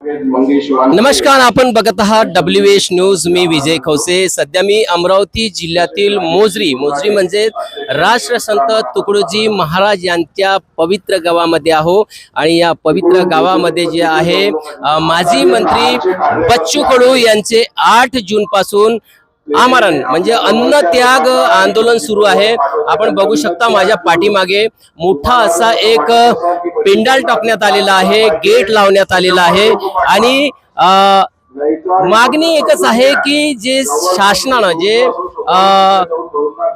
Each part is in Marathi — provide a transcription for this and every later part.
नमस्कार आपण बघत आहात डब्ल्यू एच न्यूज मी विजय खवसे सध्या मी अमरावती जिल्ह्यातील मोजरी. मोजरी म्हणजे राष्ट्रसंत तुकडोजी महाराज यांच्या पवित्र गावामध्ये आहो. आणि या पवित्र गावामध्ये जे आहे माजी मंत्री बच्चू कडू यांचे आठ जून पासून आमरण म्हणजे अन्न त्याग आंदोलन सुरू आहे. आपण बघू शकता माझ्या पाठीमागे मोठा असा एक पेंडाल टाकण्यात आलेला आहे गेट लावण्यात आलेला आहे. आणि मागणी एकच आहे की जे शासनानं जे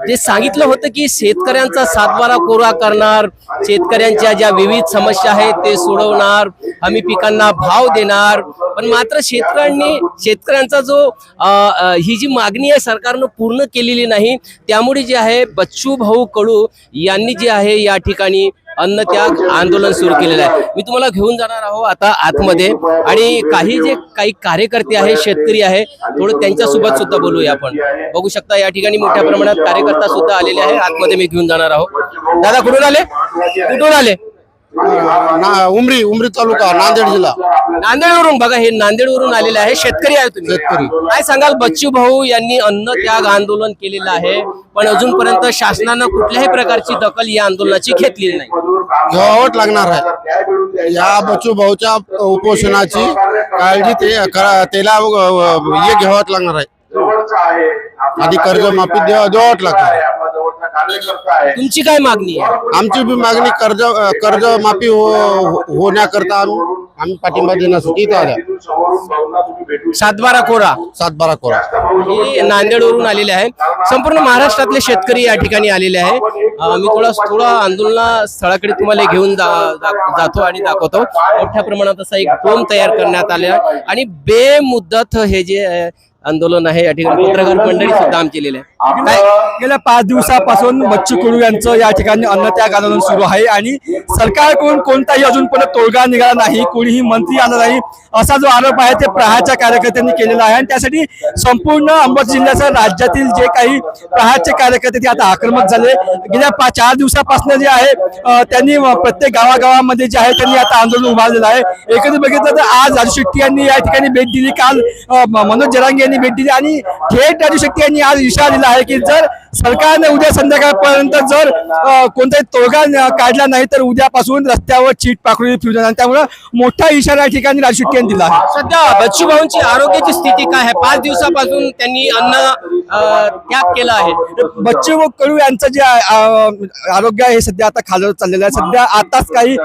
जे सांगितलं होतं की शेतकऱ्यांचा सातबारा कोरा करणार शेतकऱ्यांच्या ज्या विविध समस्या आहेत ते सोडवणार हमी पिकांना भाव देणार पण मात्र शेतकऱ्यांनी शेतकऱ्यांचा जो आ, आ, ही जी मागणी आहे सरकारनं पूर्ण केलेली नाही त्यामुळे जे आहे बच्चू भाऊ कडू यांनी जे आहे या ठिकाणी अन्न त्याग आंदोलन सुरू केलेलं आहे. मी तुम्हाला घेऊन जाणार आहो आता आतमध्ये. आणि काही जे काही कार्यकर्ते आहे शेतकरी आहे थोडं त्यांच्यासोबत सुद्धा बोलूया आपण. बघू शकता या ठिकाणी मोठ्या प्रमाणात कार्यकर्ता सुद्धा आलेले आहे आतमध्ये मी घेऊन जाणार आहोत. दादा कुठून आले? कुठून आले? ना उमरी उमरी तालुका नांदेड जिल्हा. नांदेडवरून बघा हे नांदेडवरून आलेले आहे शेतकरी आहे तुम्ही. शेतकरी. काय सांगाल बच्चू भाऊ यांनी अन्न त्याग आंदोलन केलेलं आहे पण अजूनपर्यंत शासनानं कुठल्याही प्रकारची दखल या आंदोलनाची घेतलेली नाही. घ्यावंच लागणार आहे. या बच्चू भाऊच्या उपोषणाची काळजी ते त्याला हे घ्यावंच लागणार आहे. आधी कर्ज माफी द्यावं द्यावंच लागणार आहे. तुमची काय मागणी आहे? आमची बी मागणी कर्ज कर्ज माफी हो- होण्याकरता आम्ही आम्ही पाठिंबा देण्यासाठी इथं आल्या सातबारा कोरा. सातबारा कोरा. हे नांदेडवरून आलेले आहे. संपूर्ण महाराष्ट्रातले शेतकरी या ठिकाणी आलेले आहे. अं, मी थोडा थोडा आंदोलना स्थळाकडे तुम्हाला घेऊन जा- जा- जातो आणि दाखवतो. मोठ्या प्रमाणात असा एक डोम तयार करण्यात आलेला आहे. आणि बेमुदत हे जे अं, आंदोलन आहे. या ठिकाणी पत्रकार मंडळी सुद्धा आम केलेले आहे. काय गेल्या पाच दिवसापासून बच्चू कडू यांचं या ठिकाणी अन्नत्याग आंदोलन सुरू आहे आणि सरकारकडून कोणताही अजूनपर्यंत तोडगा निघाला नाही कोणीही मंत्री आला नाही असा जो आरोप आहे ते प्रहारच्या कार्यकर्त्यांनी केलेला आहे. आणि त्यासाठी संपूर्ण अमरावती जिल्ह्यासह राज्यातील जे काही प्रहारचे कार्यकर्ते ते आता आक्रमक झाले. गेल्या पाच चार दिवसापासून जे आहे त्यांनी प्रत्येक गावागावामध्ये जे आहे त्यांनी आता आंदोलन उभारलेलं आहे. एकंदर बघितलं तर आज राजू शेट्टी यांनी या ठिकाणी भेट दिली. काल मनोज जरांगे यांनी भेट दिली आणि थेट राजू शेट्टी यांनी आज इशारा दिला आहे की जर सरकारने उद्या संध्याकाळपर्यंत जर कोणताही तोडगा काढला नाही तर उद्यापासून रस्त्यावर चीट पाकडून फिरू देणार त्यामुळं मोठा इशारा या ठिकाणी राजू शेट्टी यांनी दिला आहे. सध्या बच्चू भाऊंची आरोग्याची स्थिती काय आहे? पाच दिवसापासून त्यांनी अन्न त्याग केला आहे. बच्चू कडू यांचं जे आरोग्य आहे हे सध्या आता खालवत चाललेलं आहे. सध्या आताच काही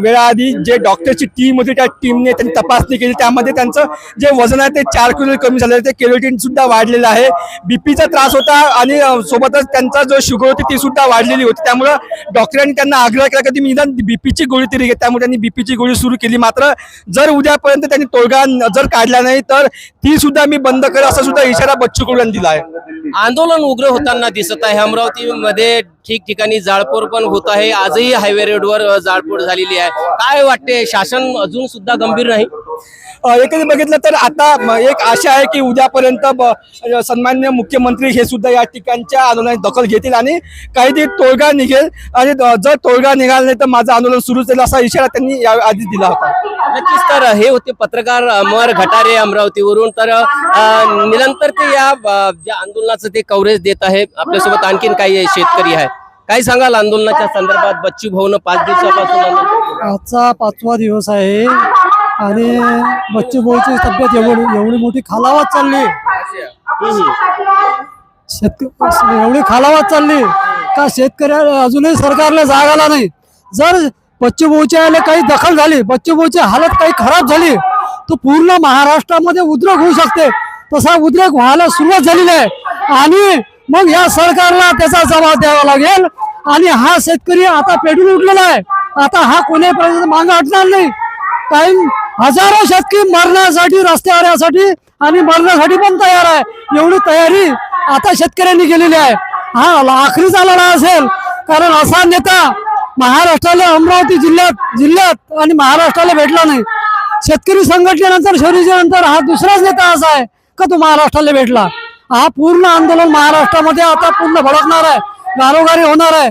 वेळाआधी जे डॉक्टरची टीम होती त्या टीमने त्यांनी तपासणी केली. त्यामध्ये त्यांचं जे वजन आहे ते चार किलो कमी झालेलं ते केरोटिन सुद्धा वाढलेलं आहे. बीपीचा त्रास होता आणि सोबतच त्यांचा जो शुगर होती ती सुद्धा वाढलेली होती. त्यामुळं डॉक्टरांनी त्यांना आग्रह केला की निदान बीपीची गोळी तरी घेत त्यामुळे त्यांनी बीपीची गोळी सुरू केली. मात्र जर उद्यापर्यंत त्यांनी तोडगा जर काढला नाही तर ती सुद्धा मी बंद करेल असा सुद्धा इशारा बच्चू कडू यांनी दिला आहे. आंदोलन उग्र होताना दिसत आहे. अमरावतीमध्ये ठिकठिकाणी जाळपोळ पण होत आहे. आजही हायवे रोडवर अ, जाळपोळ झालेली आहे. काय वाटते शासन अजून सुद्धा गंभीर नाही? एकंदरीत बघितलं तर आता एक आशा आहे की उद्यापर्यंत सन्मान्य मुख्यमंत्री हे सुद्धा या ठिकाणच्या आंदोलनात दखल घेतील आणि काहीतरी तोडगा निघेल आणि जर तोडगा निघाला नाही तर माझं आंदोलन सुरू होईल असा इशारा त्यांनी या आधी दिला होता. नक्कीच तर हे होते पत्रकार अमर घटारे अमरावतीवरून. तर निरंतर ते या आंदोलनाचं ते कव्हरेज देत आहे. आपल्यासोबत आणखीन काही शेतकरी आहे काय सांगाल आंदोलनाच्या संदर्भात बच्चू भाऊन पाच दिवसापासून आंदोलन? आजचा पाचवा दिवस आहे आणि बच्चू भाऊची तब्येत एवढी एवढी मोठी खालावत चालली. शेतक एवढी खालावत चालली का शेतकऱ्या अजूनही सरकारला जाग आला नाही. जर बच्चू भाऊच्या याला काही दखल झाली बच्चू भाऊची हालत काही खराब झाली तर पूर्ण महाराष्ट्रामध्ये उद्रेक होऊ शकते. तसा उद्रेक व्हायला सुरुवात झालेली आहे. आणि मग या सरकारला त्याचा जबाब द्यावा लागेल. आणि हा शेतकरी आता पेटून उठलेला आहे. आता हा कोणीपर्यंत मागे हटणार नाही. काही हजारो शेतकरी मरण्यासाठी रस्ते यासाठी आणि मरण्यासाठी पण तयार आहे. एवढी तयारी आता शेतकऱ्यांनी केलेली आहे. हा आखरीचा लढा असेल. कारण असा नेता महाराष्ट्राला अमरावती जिल्ह्यात जिल्ह्यात आणि महाराष्ट्राला भेटला नाही. शेतकरी संघटनेनंतर शौर्याच्या नंतर हा दुसराच नेता असा आहे का तो महाराष्ट्राला भेटला? हा पूर्ण आंदोलन महाराष्ट्रामध्ये आता पूर्ण भडकणार आहे. गारोगारी होणार आहे.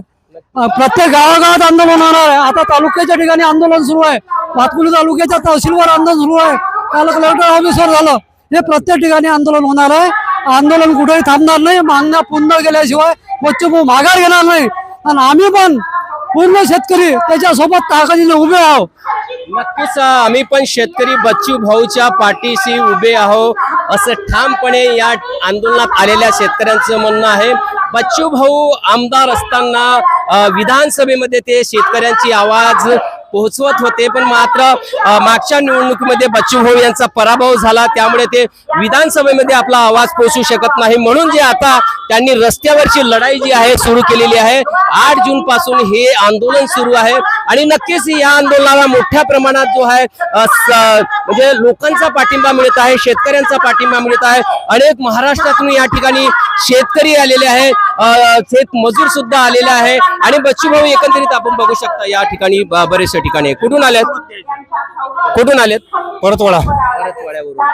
प्रत्येक गावागावात आंदोलन होणार आहे. आता तालुक्याच्या ठिकाणी आंदोलन सुरू आहे. भातकुली तालुक्याच्या तहसीलवर आंदोलन सुरू आहे. काल कलेक्टर ऑफिसवर झालं. हे प्रत्येक ठिकाणी आंदोलन होणार आहे. आंदोलन कुठेही थांबणार नाही. मागण्या पूर्ण केल्याशिवाय बच्चू माघार घेणार नाही. आणि आम्ही पण पूर्ण शेतकरी त्याच्यासोबत ताकदीने उभे आहोत. नक्कीच आम्ही पण शेतकरी बच्चू भाऊच्या पाठीशी उभे आहो असं ठामपणे या आंदोलनात आलेल्या शेतकऱ्यांचं म्हणणं आहे. बच्चू भाऊ आमदार असताना विधानसभेमध्ये ते शेतकऱ्यांची आवाज पोहोचवत होते पण मात्र मागच्या निवडणुकीमध्ये बच्चू भाऊ यांचा पराभव झाला. त्यामुळे ते विधानसभेमध्ये आपला आवाज पोहोचू शकत नाही. म्हणून जे आता त्यांनी रस्त्यावरची लढाई जी आहे सुरू केलेली आहे आठ जून पासून हे आंदोलन सुरू आहे. आणि नक्कीच या आंदोलनाला मोठ्या प्रमाणात जो आहे म्हणजे लोकांचा पाठिंबा मिळत आहे शेतकऱ्यांचा पाठिंबा मिळत आहे. अनेक महाराष्ट्रातून या ठिकाणी शेतकरी आलेले आहे शेत मजूर सुद्धा आलेले आहे. आणि बच्चू भाऊ एकंदरीत आपण बघू शकता या ठिकाणी बरेचशा ठिकाणी कुठून आलेत? कुठून आलेत? परतवाडा. मराठवाड्यावरून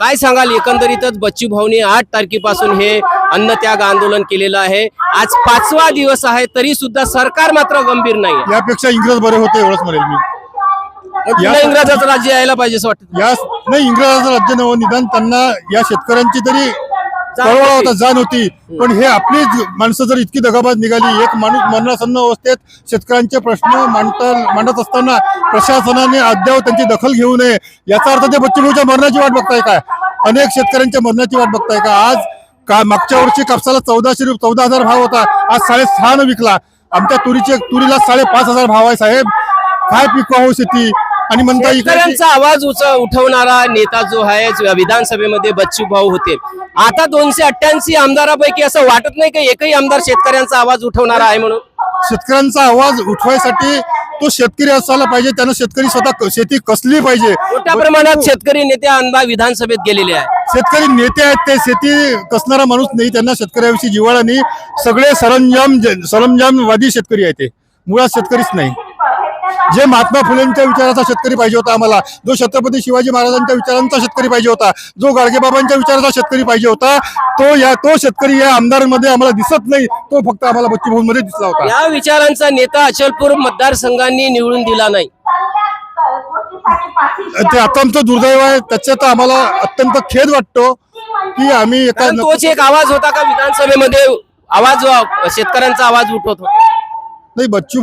काय सांगाल? एकंदरीतच बच्चू भाऊनी आठ तारखेपासून हे अन्नत्याग आंदोलन केलेलं आहे. आज पाचवा दिवस आहे तरी सुद्धा सरकार मात्र गंभीर नाही. यापेक्षा इंग्रज बरे होते एवढंच म्हणेल मी. इंग्रजाचं राज्य यायला पाहिजे असं वाटतं. या नाही इंग्रजाचं राज्य नवं निदान त्यांना या शेतकऱ्यांची तरी कळवळा होता जाण होती. पण हे आपलीच माणसं जर इतकी दगाबाज निघाली एक माणूस मरणासन्न अवस्थेत शेतकऱ्यांचे प्रश्न मांडता मांडत असताना प्रशासनाने अद्याप त्यांची दखल घेऊ नये. याचा अर्थ ते बच्चूभाऊच्या मरणाची वाट बघताय काय? अनेक शेतकऱ्यांच्या मरणाची वाट बघताय का? आज का मागच्या वर्षी कापसाला चौदाशे रुपये चौदा हजार भाव होता. आज साडेसहा न विकला. आमच्या तुरीचे तुरीला साडेपाच हजार भाव आहे साहेब. काय पिकवावं शेती? आणि म्हणता शेतकऱ्यांचा आवाज उच उठवणारा नेता जो आहे विधानसभेमध्ये बच्चू भाऊ होते. आता दोनशे अठ्ठ्याऐंशी आमदारापैकी असं वाटत नाही की एकही आमदार शेतकऱ्यांचा आवाज उठवणारा आहे म्हणून? शेतकऱ्यांचा आवाज उठवायसाठी तो शेतकरी असायला पाहिजे त्यानं शेतकरी स्वतः शेती कसली पाहिजे? मोठ्या प्रमाणात शेतकरी नेते आमदार विधानसभेत गेलेले आहे शेतकरी नेते आहेत ते शेती कसणारा माणूस नाही त्यांना शेतकऱ्याविषयी जिव्हाळा नाही. सगळे सरंजाम सरंजामवादी शेतकरी आहेत ते. मुळात शेतकरीच नाही. जे महात्मा फुलेंच्या विचाराचा शेतकरी पाहिजे होता आम्हाला जो छत्रपती शिवाजी महाराजांच्या विचारांचा शेतकरी पाहिजे होता जो गाडगेबाबांच्या विचाराचा शेतकरी पाहिजे होता तो या तो शेतकरी या आमदारांमध्ये आम्हाला दिसत नाही तो फक्त आम्हाला बच्चू मध्ये दिसला होता. या विचारांचा नेता अचलपूर मतदारसंघांनी निवडून दिला नाही. ते आता आमचं दुर्दैव आहे त्याच्यात आम्हाला अत्यंत खेद वाटतो की आम्ही एका कारण तोच एक आवाज होता का विधानसभेमध्ये आवाज शेतकऱ्यांचा आवाज उठवत होता. नाही बच्चू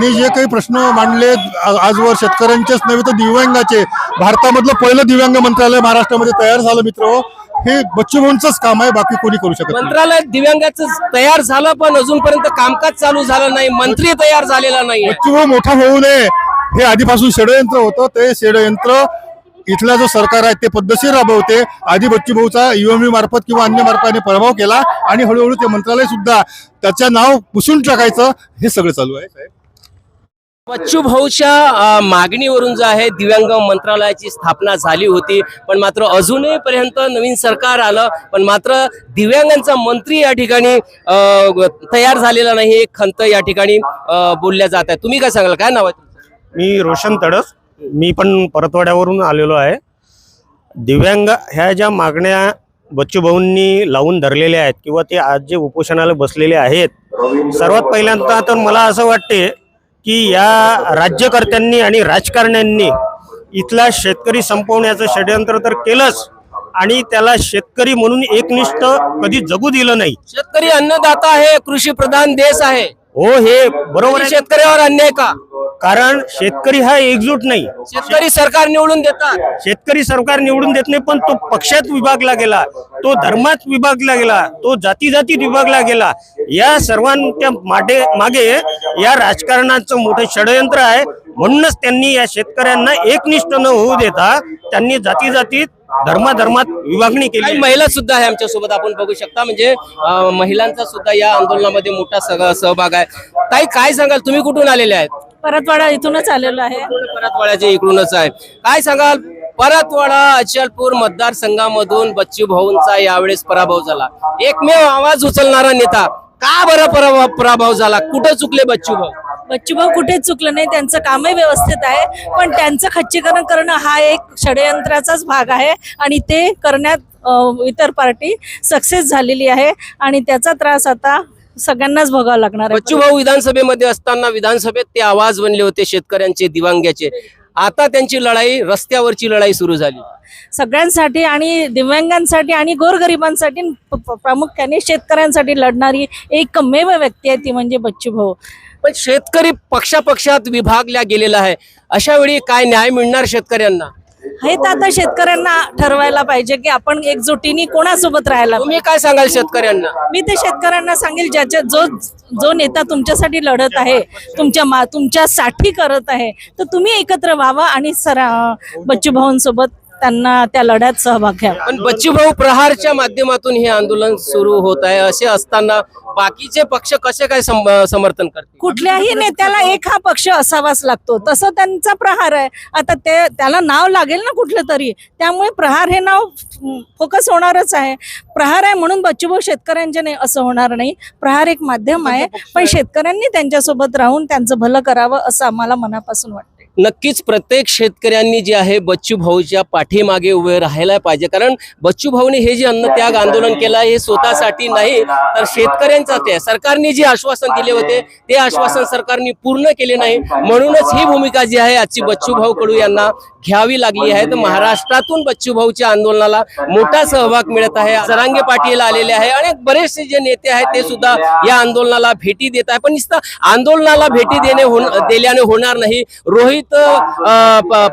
ने जे काही प्रश्न मांडले आजवर शेतकऱ्यांचेच नव्हे तर दिव्यांगाचे. भारतामधलं पहिलं दिव्यांग मंत्रालय महाराष्ट्रामध्ये तयार झालं मित्र. हे बच्चू भाऊंचंच काम आहे बाकी कोणी करू शकत नाही. मंत्रालय दिव्यांगाचं तयार झालं पण अजूनपर्यंत कामकाज चालू झालं नाही मंत्री तयार झालेला नाही बच्चू भाऊ मोठा होऊ नये. हे आधीपासून षडयंत्र होतं ते षडयंत्र इथला जो सरकार आहे ते पद्धतशीर राबवते. आधी बच्चू भाऊचा युएमयू मार्फत किंवा अन्य मार्फाने प्रभाव केला आणि हळूहळू ते मंत्रालय सुद्धा त्याचं नाव पुसून टाकायचं हे सगळं चालू आहे साहेब. बच्चू भाऊच्या मागणीवरून जो आहे दिव्यांग मंत्रालयाची स्थापना झाली होती. पण मात्र अजूनही पर्यंत नवीन सरकार आलं. पण मात्र दिव्यांगांचा मंत्री या ठिकाणी तयार झालेला नाही एक खंत या ठिकाणी बोलल्या जात आहे तुम्ही काय सांगाल? काय नाव आहे मी रोशन तडस. मी पण परतवाड्यावरून आलेलो आहे. दिव्यांग ह्या ज्या मागण्या बच्चू भाऊंनी लावून धरलेल्या आहेत किंवा ते आज जे उपोषणाला बसलेले आहेत सर्वात पहिल्यांदा तर मला असं वाटते की या राज्यकर्त्यांनी आणि राजकारण्यांनी इथला शेतकरी संपवण्याचं षडयंत्र तर केलंच आणि त्याला शेतकरी म्हणून एकनिष्ठ कधी जगू दिलं नाही. शेतकरी अन्नदाता आहे कृषी प्रधान देश आहे. हो हे बरोबर आहे. शेतकऱ्यावर अन्याय का? कारण शेतकरी हा एकजूट नाही. शेतकरी सरकार निवडून देतात. शेतकरी सरकार निवडून देत नाही पण तो पक्षात विभागला गेला तो धर्मात विभागला गेला तो जाती जातीत विभागला गेला. या सर्वांच्या मागे मागे या राजकारणाचं मोठं षडयंत्र आहे. म्हणूनच त्यांनी या शेतकऱ्यांना एकनिष्ठ न होऊ देता त्यांनी जाती जातीत धर्माधर्मात विभागणी केली. महिला सुद्धा आहे आमच्यासोबत आपण बघू शकता. म्हणजे महिलांचा सुद्धा या आंदोलनामध्ये मोठा सग- सहभाग आहे. ताई काय सांगाल? तुम्ही कुठून आलेले आहेत? परतवाडा इथूनच आलेलो आहे. परतवाड्याच्या इकडूनच आहे. काय सांगाल? परतवाडा अचलपूर मतदारसंघामधून बच्चू भाऊंचा यावेळेस पराभव झाला. एकमेव आवाज उचलणारा नेता. का बरं पराभव झाला? कुठं चुकले बच्चू भाऊ? बच्चूभाऊ कुठेच चुकलं नाही त्यांचं कामही व्यवस्थित आहे पण त्यांचं खच्चीकरण करणं हा एक षडयंत्राचाच भाग आहे आणि ते करण्यात इतर पार्टी सक्सेस झालेली आहे आणि त्याचा त्रास आता सगळ्यांनाच भोगावं लागणार आहे. बच्चू भाऊ विधानसभेमध्ये असताना विधानसभेत ते आवाज बनले होते शेतकऱ्यांचे दिव्यांग्याचे आता त्यांची लढाई रस्त्यावरची लढाई सुरू झाली. सगळ्यांसाठी आणि दिव्यांगांसाठी आणि गोरगरिबांसाठी प्रामुख्याने शेतकऱ्यांसाठी लढणारी एकमेव व्यक्ती आहे ती म्हणजे बच्चू भाऊ पण शेतकरी पक्षापक्षात विभागल्या गेलेला आहे. अशा वेळी काय न्याय मिळणार शेतकऱ्यांना? हे तर आता शेतकऱ्यांना ठरवायला पाहिजे की आपण एकजुटीने कोणासोबत राहायला तुम्ही काय सांगाल शेतकऱ्यांना? मी ते शेतकऱ्यांना सांगेल ज्याच्या जो जो नेता तुमच्यासाठी लढत आहे तुमच्या मा तुमच्यासाठी करत आहे तर तुम्ही एकत्र व्हावा आणि सरा बच्चू भाऊंसोबत त्यांना त्या लढ्यात सहभाग घ्यावा पण बच्चू भाऊ प्रहारच्या माध्यमातून हे आंदोलन सुरू होत आहे. असे असताना बाकीचे पक्ष कसे काय सम- समर्थन करतील? कुठल्याही नेत्याला एक हा पक्ष असावाच लागतो. तसं त्यांचा प्रहार आहे. आता ते त्याला नाव लागेल ना कुठलं तरी. त्यामुळे प्रहार हे नाव फोकस होणारच आहे. प्रहार आहे म्हणून बच्चूभाऊ शेतकऱ्यांचे नाही असं होणार नाही. प्रहार एक माध्यम आहे. पण शेतकऱ्यांनी त्यांच्यासोबत राहून त्यांचं भलं करावं असं आम्हाला मनापासून वाटतं. नक्कीच प्रत्येक शेतकऱ्यांनी जे आहे बच्चू भाऊच्या पाठीमागे उभे राहायला पाहिजे कारण बच्चू भाऊने हे जे अन्नत्याग आंदोलन केलं आहे हे स्वतःसाठी नाही तर शेतकऱ्यांचं ते. सरकारने जे आश्वासन दिले होते ते आश्वासन सरकारने पूर्ण केले नाही म्हणूनच ही भूमिका जी आहे आजची बच्चू भाऊ कडू यांना घ्यावी लागली आहे. तर महाराष्ट्रातून बच्चू भाऊच्या आंदोलनाला मोठा सहभाग मिळत आहे. जरांगे पाटील आलेले आहे आणि बरेचसे जे नेते आहेत ते सुद्धा या आंदोलनाला भेटी देत आहे. पण नुसतं आंदोलनाला भेटी देणे दिल्याने होणार नाही. रोहित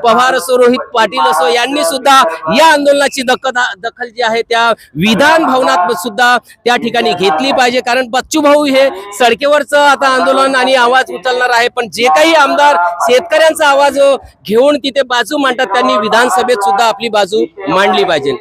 पवार असो रोहित पाटील असो यांनी सुद्धा या आंदोलनाची दखल दखल जी आहे त्या विधान भवनात सुद्धा त्या ठिकाणी घेतली पाहिजे. कारण बच्चू भाऊ हे सडकेवरचं आता आंदोलन आणि आवाज उचलणार आहे. पण जे काही आमदार शेतकऱ्यांचा आवाज घेऊन तिथे बाजू मांडतात त्यांनी विधानसभेत सुद्धा आपली बाजू मांडली पाहिजे.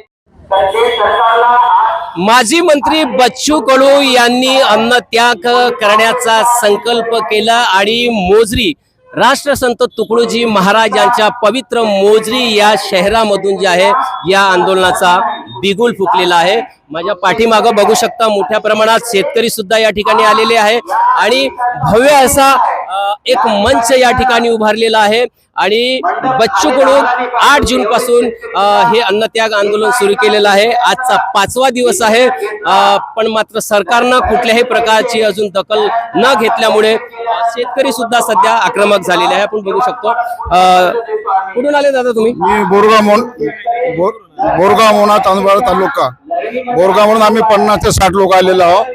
माजी मंत्री बच्चू कडू यांनी अन्नत्याग करण्याचा संकल्प केला आणि मोजरी राष्ट्रसंत तुकडोजी महाराज यांच्या पवित्र मोजरी या शहरामधून जे आहे या आंदोलनाचा बिगुल फुकलेला आहे. माझ्या पाठीमागं बघू शकता मोठ्या प्रमाणात शेतकरी सुद्धा या ठिकाणी आलेले आहे. आणि भव्य असा एक मंच या ठिकाणी उभारलेला आहे. आणि बच्चू कडू आठ जून पासून हे अन्नत्याग आंदोलन सुरू केलेलं आहे. आजचा पाचवा दिवस आहे. पण मात्र सरकारनं कुठल्याही प्रकारची अजून दखल न घेतल्यामुळे शेतकरी सुद्धा सध्या आक्रमक झालेले आहे. आपण बघू शकतो. कुठून आले दादा तुम्ही? मी बोरगाव मोन बोर- बोरगाव मोना तांदुळा तालुका. बोरगाव म्हणून आम्ही पन्नास ते साठ लोक आलेलो आहोत.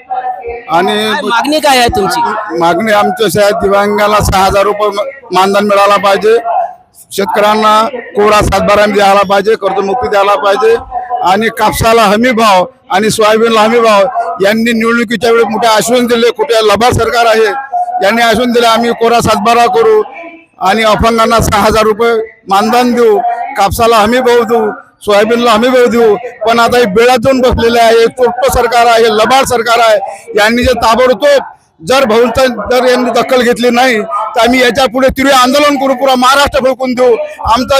आणि मागणी काय आहे तुमची? मागणी आमच्या शाळेत दिव्यांगाला सहा हजार रुपये म- मानधन मिळाला पाहिजे. शेतकऱ्यांना कोरा सातबारा द्यायला पाहिजे कर्जमुक्ती द्यायला पाहिजे. आणि कापसाला हमी भाव आणि सोयाबीनला हमी भाव यांनी निवडणुकीच्या वेळी मोठे आश्वासन दिले. कुठे लबाड सरकार आहे यांनी आश्वासन दिले आम्ही कोरा सातबारा करू आणि अपंगांना सहा हजार रुपये मानधन देऊ. कापसाला हमी भाव देऊ. सोयाबीनला हमी भाव देऊ. पण आता हे बेळात जाऊन बसलेले आहे चोट्ट सरकार आहे लबाड सरकार आहे यांनी जे ताबडतोब जर भाऊंचा जर यांनी दखल घेतली नाही तर आम्ही याच्यापुढे तीव्र आंदोलन करू पुरा महाराष्ट्र फडकून देऊ. आमचा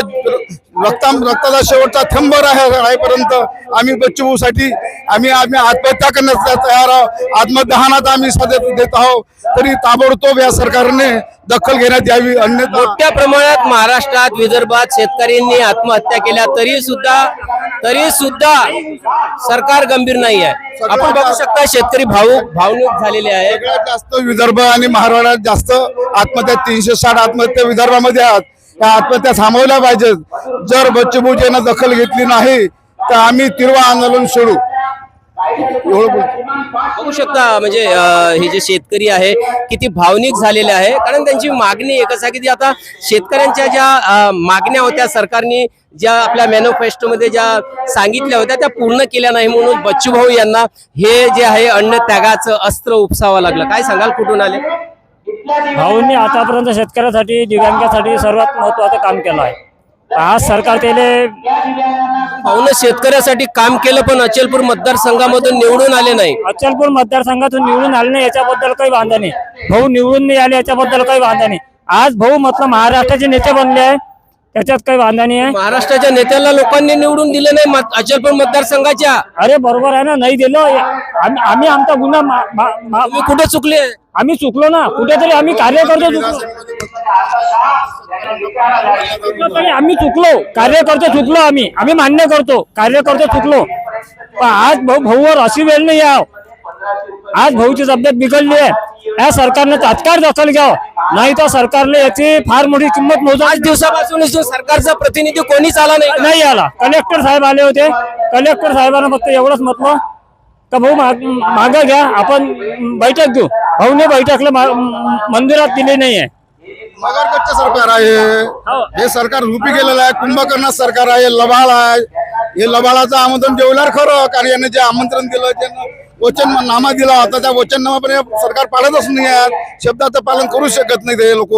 रक्ता रक्ताचा शेवटचा थंब आहे राहीपर्यंत आम्ही बच्चूसाठी आम्ही आम्ही आत्महत्या करण्यास तयार आहोत. आत्मदहनात आम्ही सध्या देत आहोत. तरी ताबडतोब या सरकारने दखल घेण्यात यावी. अन्यथा मोठ्या प्रमाणात महाराष्ट्रात विदर्भात शेतकऱ्यांनी आत्महत्या केल्या. तरी सुद्धा तरी सुद्धा सरकार गंभीर नाही आहे. आपण बघू शकता शेतकरी भाऊ भावनिक झालेले आहे जास्त विदर्भ आणि महाराष्ट्रात जास्त आत्महत्या. तीनशे साठ आत्महत्या विदर्भामध्ये आहेत. त्या आत्महत्या थांबवल्या पाहिजेत. जर बच्चूभाऊजीनं दखल घेतली नाही तर आम्ही तीव्र आंदोलन सोडू. बघू शकता म्हणजे हे जे शेतकरी आहे किती भावनिक झालेले आहे. कारण त्यांची मागणी एकच आहे की ती आता शेतकऱ्यांच्या ज्या मागण्या होत्या सरकारने ज्या आपल्या मॅनिफेस्टोमध्ये ज्या सांगितल्या होत्या त्या पूर्ण केल्या नाही म्हणून बच्चूभाऊ यांना हे जे आहे अन्न त्यागाचं अस्त्र उपसावं लागलं. काय सांगाल कुठून आले? भाऊंनी आतापर्यंत शेतकऱ्यासाठी दिव्यांगासाठी सर्वात महत्वाचं काम केलं आहे. आज सरकार त्याले भाऊनं शेतकऱ्यासाठी काम केलं पण अचलपूर मतदारसंघामधून निवडून आले नाही. अचलपूर मतदारसंघातून निवडून आले नाही याच्याबद्दल काही वांधा नाही. भाऊ निवडून नाही आले याच्याबद्दल काही वांधा नाही. आज भाऊ म्हटलं महाराष्ट्राचे नेते बनले आहे. त्याच्यात काही वांधा नाही आहे. महाराष्ट्राच्या नेत्याला लोकांनी निवडून दिले नाही मत- अचलपूर मतदारसंघाच्या. अरे बरोबर आहे ना नाही दिलं. आम्ही आम्ही आमचा गुन्हा मा- मा- मा- तुम्ही कुठे चुकले? आम्ही चुकलो ना. कुठेतरी आम्ही कार्यकर्ते चुकलो. कुठेतरी आम्ही चुकलो. कार्यकर्ते चुकलो आम्ही. आम्ही मान्य करतो. कार्यकर्ते चुकलो. पण आज भाऊ भाऊवर अशी वेळ नाही याव आज भाऊची तब्येत बिघडली आहे. या सरकारने तात्काळ दखल घ्यावं. नाही तर सरकारने याची फार मोठी किंमत मोजा पाच दिवसापासून जो सरकारचा प्रतिनिधी कोणीच आला नाही. नाही आला. कलेक्टर साहेब आले होते. कलेक्टर साहेबांना फक्त एवढंच म्हटलं का भाऊ माग घ्या. आपण बैठक घेऊ भाऊने बैठकला मंदिरात दिली नाहीये. मगरकच्च सरकार आहे. हे सरकार रुपी गेलेलं आहे. कुंभकर्ण सरकार आहे. लबाळ आहे. हे लबाळाचं आमंत्रण जेवल्यावर खरं. कारण याने जे आमंत्रण दिलं त्यानं वचन नामा दिला होता. त्या वचननामापर्यंत सरकार पाळतच नाही आहे. शब्दाचं पालन करू शकत नाही ते लोक.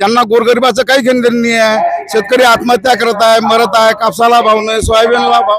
यांना गोरगरिबाचं काही घेणं देणं नाही आहे. शेतकरी आत्महत्या करत आहे मरत आहे कापसाला भाव नाही सोयाबीनला भाव